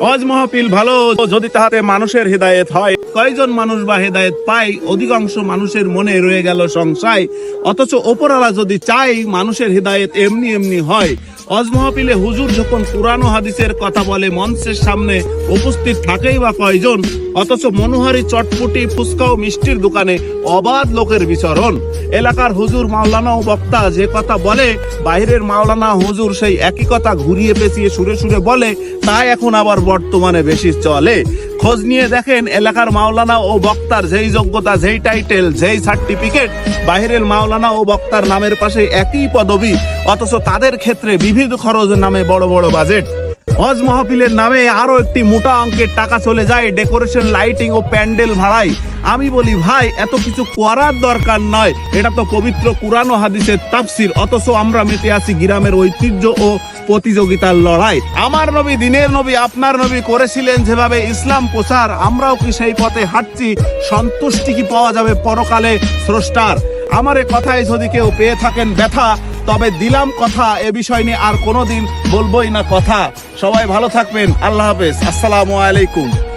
অজ মহাপিল ভালো, যদি তাহাতে মানুষের হেদায়েত হয়। কয়জন মানুষ বা হেদায়েত পাই অধিকাংশ মানুষের মনে রয়ে গেল সংশয়। অথচ ওপরালা যদি চাই মানুষের হেদায়েত এমনি এমনি হয়। অজ মহাপিলে হুজুর যখন পুরানো হাদিসের কথা বলে, মঞ্চের সামনে উপস্থিত থাকেই বা কয়জন? অথচ মনোহারি চটপটি, ফুচকা ও মিষ্টির দোকানে অবাধ লোকের বিচরণ। এলাকার হুজুর মাওলানা ও বক্তা যে কথা বলে, বাইরের মাওলানা হুজুর সেই একই কথা ঘুরিয়ে পেঁচিয়ে সুরে সুরে বলে তাই এখন আবার বর্তমানে বেশি চলে। খোঁজ নিয়ে দেখেন এলাকার মাওলানা ও বক্তার যেই যোগ্যতা, যেই টাইটেল যেই সার্টিফিকেট বাহিরের মাওলানা ও বক্তার নামের পাশে একই পদবি, অথচ তাদের ক্ষেত্রে বিবিধ খরচ নামে বড় বড় বাজেট হজ মাহফিলের নামে আরও একটি মোটা অঙ্কের টাকা চলে যায়, ডেকোরেশন, লাইটিং ও প্যান্ডেল ভাড়াই আমি বলি, ভাই, এত কিছু করার দরকার নয়। এটা তো পবিত্র কুরআন হাদিসের তাফসির, অথচ আমরা মেতে আছি গ্রামের ঐতিহ্য ও প্রতিযোগিতার লড়াই। আমার নবী, দিনের নবী, আপনার নবী করেছিলেন যেভাবে ইসলাম প্রচার, আমরাও কি সেই পথে হাঁটছি? সন্তুষ্টি কি পাওয়া যাবে পরকালে স্রষ্টার? আমার এ কথায় যদি কেউ পেয়ে থাকেন ব্যথা তবে দিলাম কথা, এ বিষয় নিয়ে আর কোনোদিন বলবোই না কথা। সবাই ভালো থাকবেন। আল্লাহ হাফেজ। আসসালামু আলাইকুম।